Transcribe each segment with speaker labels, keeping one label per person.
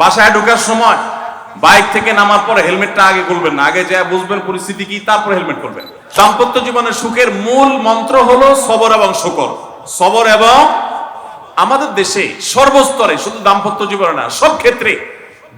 Speaker 1: বাসায় ঢোকার সময় বাইক থেকে নামার পরে হেলমেটটা আগে খুলবেন না। আগে যা বুঝবেন পরিস্থিতি কি, তারপর হেলমেট করবেন দাম্পত্য জীবনের সুখের মূল মন্ত্র হলো সবর এবং শুকর। সবর এবং আমাদের দেশে সর্বস্তরে শুধু দাম্পত্য জীবনে না, সব ক্ষেত্রে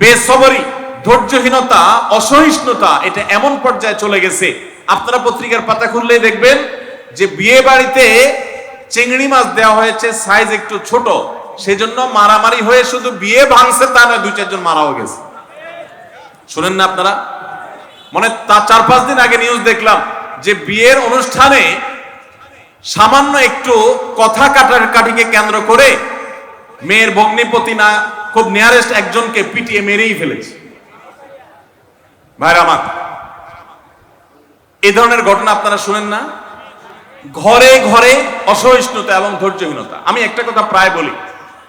Speaker 1: বেসবরি ধৈর্যহীনতা, অসহিষ্ণুতা, এটা এমন পর্যায়ে চলে গেছে। আপনারা পত্রিকার পাতা খুললেই দেখবেন যে বিয়ে বাড়িতে চিংড়ি মাছ দেওয়া হয়েছে সাইজ একটু ছোট। সেজন্য মারামারি হয়ে শুধু বিয়ে ভাঙছে তা নয়, দুই চারজন মারাও গেছে। শুনেন না আপনারা? মানে তা চার পাঁচ দিন আগে নিউজ দেখলাম যে বিয়ের অনুষ্ঠানে সামান্য একটু কথা কাটার কাটিকে কেন্দ্র করে মেয়ের ভগ্নিপতি না, খুব নিয়ারেস্ট একজনকে পিটিয়ে মেরেই ফেলেছে। ভাইরা আমার এই ধরনের ঘটনা আপনারা শুনেন না? ঘরে ঘরে অসহিষ্ণুতা এবং ধৈর্যহীনতা। আমি একটা কথা প্রায় বলি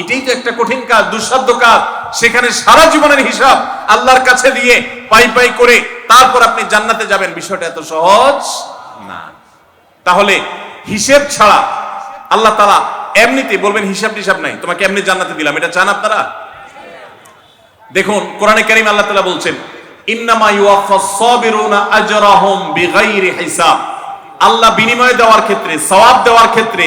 Speaker 1: এটাই তো একটা কঠিন কাজ, দুঃসাধ্য কাজ। সেখানে সারা জীবনের হিসাব আল্লাহর কাছে দিয়ে পাই পাই করে তারপর আপনি জান্নাতে যাবেন। বিষয়টা এত সহজ না। তাহলে হিসেব ছাড়া আল্লাহ তালা এমনিতে বলবেন, হিসাব টিসাব নাই। তোমাকে এমনি জান্নাতে দিলাম। এটা চান আপনারা? দেখুন, কোরআনে কারিম আল্লাহ তালা বলছেন, ইন্নামা ইউয়াফাস সাবিরুনা আজরাহুম বিগাইরি হিসাব। আল্লাহ বিনিময় দেওয়ার ক্ষেত্রে, সওয়াব দেওয়ার ক্ষেত্রে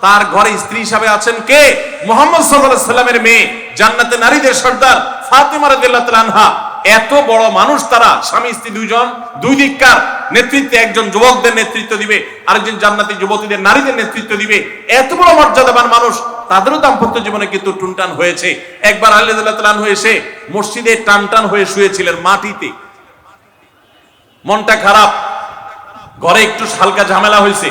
Speaker 1: তার ঘরে স্ত্রী হিসাবে আছেন কে? মোহাম্মদ সাল্লাল্লাহু সাল্লামের মেয়ে, জান্নাতে নারীদের সর্দার ফাতিমা রাদিয়াল্লাহু তাআলা এত বড় মানুষ তারা, স্বামী, স্ত্রী দুইজন, দুই দিককার নেতৃত্বে একজন যুবকদের নেতৃত্ব দিবে, আরেকজন জান্নাতি যুবতীদের নারীদের নেতৃত্ব দিবে। এত বড় মর্যাদাবান মানুষ, তাদেরও দাম্পত্য জীবনে কিন্তু টুনটান হয়েছে। একবার আলী রাদিয়াল্লাহু তাআলা আনহু এসে মসজিদে টান টান হয়ে শুয়েছিলেন মাটিতে। মনটা খারাপ, ঘরে একটু হালকা ঝামেলা হয়েছে।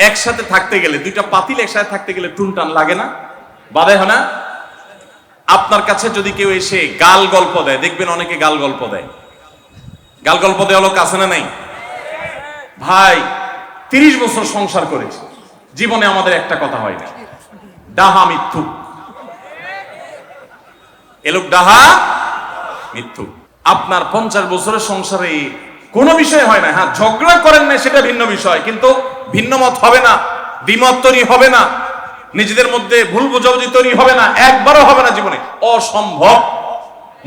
Speaker 1: একসাথে থাকতে গেলে, দুইটা পাতিল একসাথে থাকতে গেলে টুনটান লাগে না? বাধে হয় না? আপনার কাছে যদি কেউ এসে গাল গল্প দেয়, দেখবেন অনেকে গাল গল্প দেয়। গাল গল্প দেওয়া লোক আছে না নাই? ভাই, তিরিশ বছর সংসার করেছি। জীবনে আমাদের একটা কথা হয় না। ডাহা মিথ্যু। এলোক ডাহা মিথ্যু। আপনার পঞ্চাশ বছরের সংসারে কোনো বিষয় হয় না। হ্যাঁ ঝগড়া করেন না, সেটা ভিন্ন বিষয়। কিন্তু ভিন্ন মত হবে না, দ্বিমত তৈরি হবে না, নিজেদের মধ্যে ভুল বোঝাবুঝি তৈরি হবে না, একবারও হবে না জীবনে। অসম্ভব।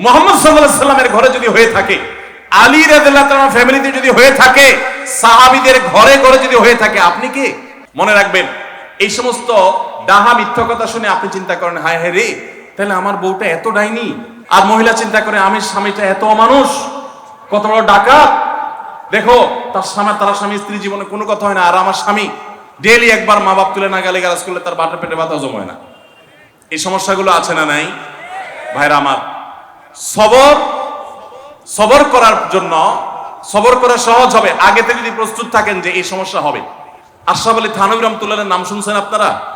Speaker 1: মোহাম্মদ সাল্লাহ সাল্লামের ঘরে যদি হয়ে থাকে, আলী রাদিল্লাহ ফ্যামিলিতে যদি হয়ে থাকে, সাহাবিদের ঘরে ঘরে যদি হয়ে থাকে, আপনি কি? মনে রাখবেন, এই সমস্ত ডাহা মিথ্যা কথা শুনে আপনি চিন্তা করেন, হায় হায় রে, তাহলে আমার বউটা এত ডাইনি, আর মহিলা চিন্তা করে আমি স্বামীটা এত মানুষ কত বড় ডাকাত। দেখো তার স্বামী তার স্বামী স্ত্রী জীবনে কোনো কথা হয় না। আর আমার স্বামী ডেলি একবার মা বাপ তুলে না গালি গালাজ করলে তার বাটার পেটে ব্যথা হজম হয় না। এই সমস্যাগুলো আছে না নাই? ভাইরা আমার, সবর সবর করার জন্য, সবর করা সহজ হবে। আগে থেকে যদি প্রস্তুত থাকেন যে এই সমস্যা হবে। আশরাফ আলী থানবী রহমতুল্লাহের নাম শুনছেন আপনারা?